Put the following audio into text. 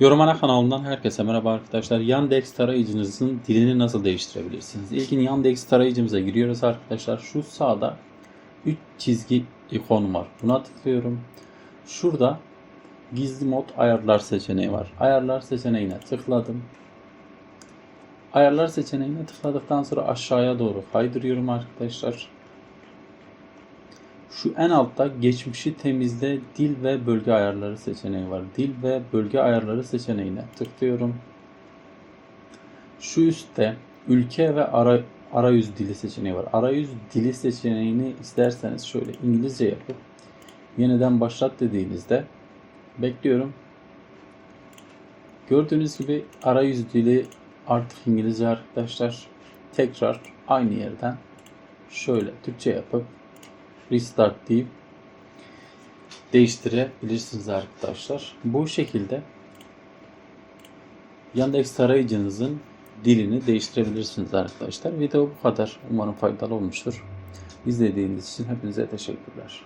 Yorumana kanalından herkese merhaba arkadaşlar. Yandex tarayıcınızın dilini nasıl değiştirebilirsiniz? İlkin Yandex tarayıcımıza giriyoruz arkadaşlar. Şu sağda 3 çizgi ikon var. Buna tıklıyorum. Şurada gizli mod ayarlar seçeneği var. Ayarlar seçeneğine tıkladım. Ayarlar seçeneğine tıkladıktan sonra aşağıya doğru kaydırıyorum arkadaşlar. Şu en altta geçmişi temizle dil ve bölge ayarları seçeneği var. Dil ve bölge ayarları seçeneğine tıklıyorum. Şu üstte ülke ve ara, arayüz dili seçeneği var. Arayüz dili seçeneğini isterseniz şöyle İngilizce yapıp yeniden başlat dediğinizde bekliyorum. Gördüğünüz gibi arayüz dili artık İngilizce arkadaşlar. Tekrar aynı yerden şöyle Türkçe yapıp restart deyip değiştirebilirsiniz arkadaşlar. Bu şekilde Yandex tarayıcınızın dilini değiştirebilirsiniz arkadaşlar. Video bu kadar. Umarım faydalı olmuştur. İzlediğiniz için hepinize teşekkürler.